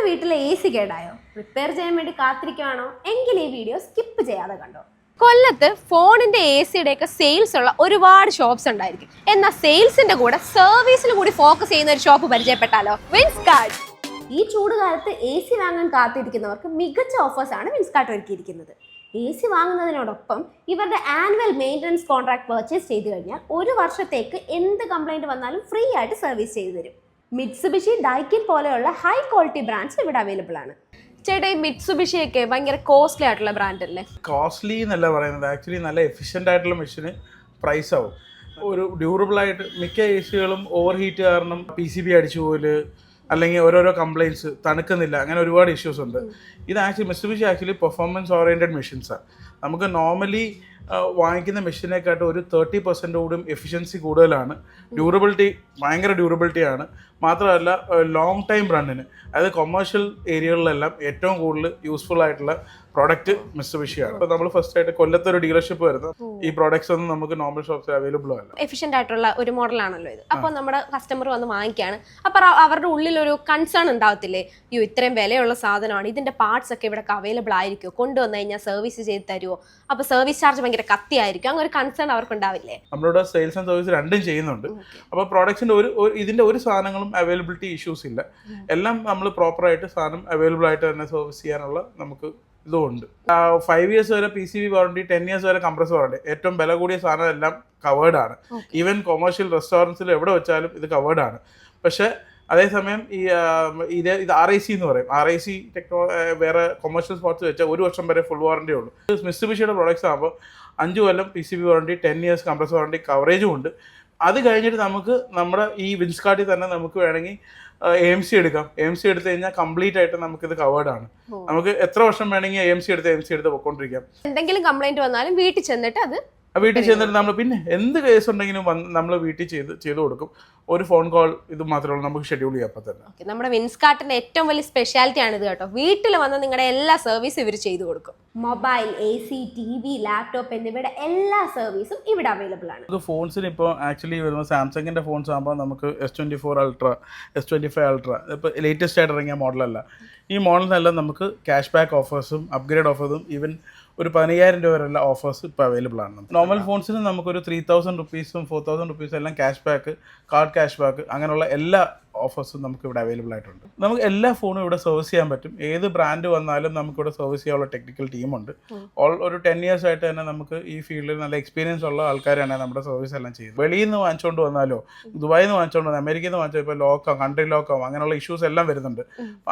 നിങ്ങളുടെ വീട്ടിലെ A C കേടായോ? Repair ചെയ്യാൻ വേണ്ടി കാത്തിരിക്കുവാണോ? എങ്കിൽ ഈ വീഡിയോ സ്കിപ്പ് ചെയ്യാതെ കണ്ടോ. കൊല്ലത്ത് ഫോണിന്റെ എ സിയുടെ ഒക്കെ സെയിൽസ് ഉള്ള ഒരുപാട് ഷോപ്സ് ഉണ്ടായിരിക്കും. എന്നാൽ സെയിൽസിന്റെ കൂടെ സർവീസിൽ കൂടി ഫോക്കസ് ചെയ്യുന്ന ഒരു ഷോപ്പ് പരിചയപ്പെട്ടാലോ? വിൻസ് കാർഡ് ഈ ചൂട് കാലത്ത് എ സി വാങ്ങാൻ കാത്തിരിക്കുന്നവർക്ക് മികച്ച ഓഫേഴ്സ് ആണ് വിൻസ് കാർഡ് ഒരുക്കിയിരിക്കുന്നത്. എ സി വാങ്ങുന്നതിനോടൊപ്പം ഇവരുടെ ആനുവൽ മെയിന്റനൻസ് കോൺട്രാക്ട് പർച്ചേസ് ചെയ്തു കഴിഞ്ഞാൽ ഒരു വർഷത്തേക്ക് എന്ത് കംപ്ലൈന്റ് വന്നാലും ഫ്രീ ആയിട്ട് സർവീസ് ചെയ്തു തരും മിറ്റ്സുബിഷി ഡൈക്കിൻ പോലെയുള്ള ഹൈ ക്വാളിറ്റി ബ്രാൻഡ്സ് ഇവിടെ അവൈലബിൾ ആണ്. ചേട്ടാ ഈ മിറ്റ്സുബിഷി ഒക്കെ ഭയങ്കര കോസ്റ്റ്ലി ആയിട്ടുള്ള ബ്രാൻഡ് അല്ലേ? കോസ്റ്റ്ലി എന്നല്ല പറയുന്നത്. ആക്ച്വലി നല്ല എഫിഷ്യന്റ് ആയിട്ടുള്ള മെഷീന് പ്രൈസ് ആവും. ഒരു ഡ്യൂറബിൾ ആയിട്ട് മിക്ക എ സികളും ഓവർ ഹീറ്റ് കാരണം പി സി ബി അടിച്ചു പോൽ അല്ലെങ്കിൽ ഓരോരോ കംപ്ലയിൻസ് തണുക്കുന്നില്ല അങ്ങനെ ഒരുപാട് ഇഷ്യൂസ് ഉണ്ട്. ഇത് actually Mitsubishi actually performance oriented മെഷീൻസാണ് നമുക്ക് നോർമലി വാങ്ങിക്കുന്ന മെഷീനെക്കാട്ടും ഒരു തേർട്ടി പെർസെന്റ് കൂടും എഫിഷ്യൻസി കൂടുതലാണ്. ഡ്യൂറബിലിറ്റി ഭയങ്കര ഡ്യൂറബിലിറ്റി ആണ്. മാത്രമല്ല ലോങ് ടൈം റണ്ണിന് അതായത് കൊമേഴ്ഷ്യൽ ഏരിയകളിലെല്ലാം ഏറ്റവും കൂടുതൽ യൂസ്ഫുൾ ആയിട്ടുള്ള പ്രോഡക്റ്റ് മിസ്റ്റുബിഷിയാണ് അപ്പോൾ നമ്മൾ ഫസ്റ്റ് ആയിട്ട് കൊല്ലത്ത് ഒരു ഡീലർഷിപ്പ് വരുന്നത് ഈ പ്രോഡക്ട്സ് ഒന്നും നമുക്ക് നോർമൽ ഷോപ്സിൽ അവൈലബിൾ അല്ല. എഫിഷ്യന്റ് ആയിട്ടുള്ള ഒരു മോഡലാണല്ലോ ഇത്. അപ്പൊ നമ്മുടെ കസ്റ്റമർ വന്ന് വാങ്ങിക്കുകയാണ് അപ്പൊ അവരുടെ ഉള്ളിൽ ഒരു കൺസേൺ ഉണ്ടാവത്തില്ലേ? അയ്യോ ഇത്രയും വിലയുള്ള സാധനമാണ്. ഇതിന്റെ പാർട്സ് ഒക്കെ ഇവിടെ അവൈലബിൾ ആയിരിക്കുമോ കൊണ്ടുവന്നു കഴിഞ്ഞാൽ സർവീസ് ചെയ്ത് തരുമോ അപ്പൊ സർവീസ് ചാർജ് ഭയങ്കര കത്തിയായിരിക്കും. അങ്ങനെ ഒരു കൺസേൺ അവർക്ക് ഉണ്ടാവില്ലേ നമ്മളിവിടെ സെയിൽസ് ആൻഡ് സർവീസ് രണ്ടും ചെയ്യുന്നുണ്ട്. അപ്പൊ പ്രോഡക്ട്സിന്റെ ഒരു ഇതിന്റെ ഒരു സാധനങ്ങളും അവൈലബിലിറ്റി ഇഷ്യൂസ് ഇല്ല. എല്ലാം നമ്മൾ പ്രോപ്പറായിട്ട് സാധനം അവൈലബിൾ ആയിട്ട് തന്നെ സർവീസ് ചെയ്യാനുള്ള നമുക്ക് ഇതുമുണ്ട്. ഫൈവ് ഇയേഴ്സ് വരെ P C B warranty ten years വരെ കംപ്രസ് വാറണ്ടി ഏറ്റവും വില കൂടിയ സാധനം എല്ലാം കവേർഡ് ആണ് ഈവൻ കൊമേഴ്ഷ്യൽ റെസ്റ്റോറന്റ്സിൽ എവിടെ വെച്ചാലും ഇത് കവേർഡ് ആണ്. പക്ഷേ അതേസമയം ഈ ഇത് ഇത് ആർ ഐ സി എന്ന് പറയും. ആർ ഐ സി ടെക്നോ വേറെ കൊമേഴ്ഷ്യൽ സ്പോർട്സ് വെച്ചാൽ ഒരു വർഷം വരെ ഫുൾ വാറണ്ടി ഉള്ളൂ. മിസ്റ്റുബിഷിയുടെ പ്രോഡക്ട്സ് ആകുമ്പോൾ അഞ്ച് കൊല്ലം P C B warranty ten years compress warranty കവറേജും ഉണ്ട്. അത് കഴിഞ്ഞിട്ട് നമുക്ക് നമ്മുടെ ഈ വിൻസ് കാർഡിൽ തന്നെ നമുക്ക് വേണമെങ്കിൽ എം സി എടുക്കാം. എം സി എടുത്തു കഴിഞ്ഞാൽ കംപ്ലീറ്റ് ആയിട്ട് നമുക്ക് ഇത് കവേർഡ് ആണ് നമുക്ക് എത്ര വർഷം വേണമെങ്കിൽ എം സി എടുത്ത് എം സി എടുത്ത് പൊക്കോണ്ടിരിക്കാം. എന്തെങ്കിലും കംപ്ലൈന്റ് വന്നാലും വീട്ടിൽ ചെന്നിട്ട് അത് വീട്ടിൽ ചെന്നിട്ട് നമ്മൾ പിന്നെ എന്ത് കേസ് ഉണ്ടെങ്കിലും നമ്മൾ വീട്ടിൽ ചെയ്ത് ചെയ്തു കൊടുക്കും. ഒരു ഫോൺ കോൾ ഇത് മാത്രമേ ഉള്ളൂ. നമുക്ക് ഷെഡ്യൂൾ ചെയ്യാം അപ്പം തന്നെ. ഓക്കെ നമ്മുടെ വിൻസ്കാർട്ടിന്റെ ഏറ്റവും വലിയ സ്പെഷ്യാലിറ്റി ആണ് ഇത് കേട്ടോ. വീട്ടിൽ വന്ന് നിങ്ങളുടെ എല്ലാ സർവീസും ഇവർ ചെയ്തു കൊടുക്കും. Mobile A C T V laptop എന്നിവയുടെ എല്ലാ സർവീസും ഇവിടെ അവൈലബിൾ ആണ്. ഇത് ഫോൺസിന് ഇപ്പോൾ ആക്ച്വലി വരുന്ന സാംസങ്ങിന്റെ ഫോൺസ് ആകുമ്പോൾ നമുക്ക് S twenty four ultra S twenty five ultra ഇപ്പോൾ ലേറ്റസ്റ്റ് ആയിട്ട് ഇറങ്ങിയ മോഡലല്ല ഈ മോഡലിനെല്ലാം നമുക്ക് ക്യാഷ് ബാക്ക് ഓഫേഴ്സും അപ്ഗ്രേഡ് ഓഫേഴ്സും ഈവൻ ഒരു പതിനയ്യായിരം രൂപ വരെയുള്ള ഓഫേഴ്സ് ഇപ്പോൾ അവൈലബിൾ ആണ്. നോർമൽ ഫോൺസിന് നമുക്കൊരു ത്രീ തൗസൻഡ് റുപ്പീസും ഫോർ തൗസൻഡ് റുപ്പീസും എല്ലാം cash back card cash back അങ്ങനെയുള്ള എല്ലാ ഓഫേഴ്സും നമുക്ക് ഇവിടെ അവൈലബിൾ ആയിട്ടുണ്ട്. നമുക്ക് എല്ലാ ഫോണും ഇവിടെ സർവീസ് ചെയ്യാൻ പറ്റും. ഏത് ബ്രാൻഡ് വന്നാലും നമുക്ക് ഇവിടെ സർവീസ് ചെയ്യാനുള്ള ടെക്നിക്കൽ ടീമുണ്ട് ഓൾ ഒരു ടെൻ ഇയേഴ്സ് ആയിട്ട് തന്നെ നമുക്ക് ഈ ഫീൽഡിൽ നല്ല എക്സ്പീരിയൻസ് ഉള്ള ആൾക്കാരാണ് നമ്മുടെ സർവീസ് എല്ലാം ചെയ്യുന്നത്. വെളിയിൽ നിന്ന് വാങ്ങിച്ചുകൊണ്ട് വന്നാലോ ദുബായിൽ നിന്ന് വാങ്ങിച്ചുകൊണ്ട് വന്നാൽ അമേരിക്കയിൽ നിന്ന് വാങ്ങിച്ചാൽ ഇപ്പോൾ ലോക്കോ കൺട്രി ലോക്കോ അങ്ങനെയുള്ള ഇഷ്യൂസ് എല്ലാം വരുന്നുണ്ട്.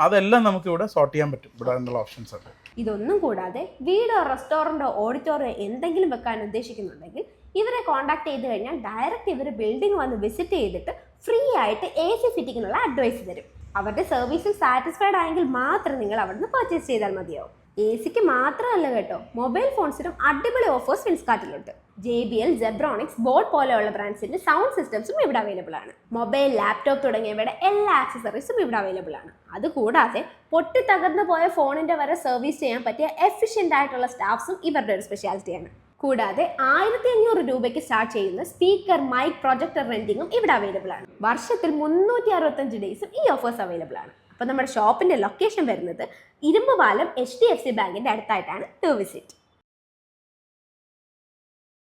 അതെല്ലാം നമുക്ക് ഇവിടെ സോർട്ട് ചെയ്യാൻ പറ്റും. ഇവിടെ ഉള്ള ഓപ്ഷൻസ് ഉണ്ട് ഇതൊന്നും കൂടാതെ വീടോ റെസ്റ്റോറന്റോ ഓഡിറ്റോറിയോ എന്തെങ്കിലും വെക്കാൻ ഉദ്ദേശിക്കുന്നുണ്ടെങ്കിൽ ഇവരെ കോൺടാക്ട് ചെയ്ത് കഴിഞ്ഞാൽ ഡയറക്റ്റ് ഇവർ ബിൽഡിംഗ് വന്ന് വിസിറ്റ് ചെയ്തിട്ട് ഫ്രീ ആയിട്ട് എ സി ഫിറ്റിങ്ങിനുള്ള അഡ്വൈസ് തരും. അവരുടെ സർവീസിൽ സാറ്റിസ്ഫൈഡ് ആയെങ്കിൽ മാത്രം നിങ്ങൾ അവിടുന്ന് പർച്ചേസ് ചെയ്താൽ മതിയാവും. എ സിക്ക് മാത്രമല്ല കേട്ടോ മൊബൈൽ ഫോൺസിനും അടിപൊളി offers ഫിൻസ്കാർട്ടിലുണ്ട് J B L Zebronics Boat പോലെയുള്ള ബ്രാൻഡ്സിന്റെ സൗണ്ട് സിസ്റ്റംസും ഇവിടെ അവൈലബിൾ ആണ്. മൊബൈൽ ലാപ്ടോപ്പ് തുടങ്ങിയവയുടെ എല്ലാ ആക്സസറീസും ഇവിടെ അവൈലബിൾ ആണ്. അതുകൂടാതെ പൊട്ടി തകർന്നു പോയ ഫോണിന്റെ വരെ സർവീസ് ചെയ്യാൻ പറ്റിയ എഫിഷ്യന്റ് ആയിട്ടുള്ള സ്റ്റാഫ്സും ഇവരുടെ ഒരു സ്പെഷ്യാലിറ്റിയാണ് കൂടാതെ ആയിരത്തി അഞ്ഞൂറ് രൂപയ്ക്ക് സ്റ്റാർട്ട് ചെയ്യുന്ന സ്പീക്കർ മൈക്ക് പ്രൊജക്ടർ റെന്റിങ്ങും ഇവിടെ അവൈലബിൾ ആണ്. വർഷത്തിൽ മുന്നൂറ്റി അറുപത്തഞ്ച് ഡേയ്സും ഈ ഓഫേഴ്സ് അവൈലബിൾ ആണ്. അപ്പോൾ നമ്മുടെ ഷോപ്പിന്റെ ലൊക്കേഷൻ വരുന്നത് Irumbupalam H D F C ബാങ്കിന്റെ അടുത്തായിട്ടാണ് ടു വിസിറ്റ്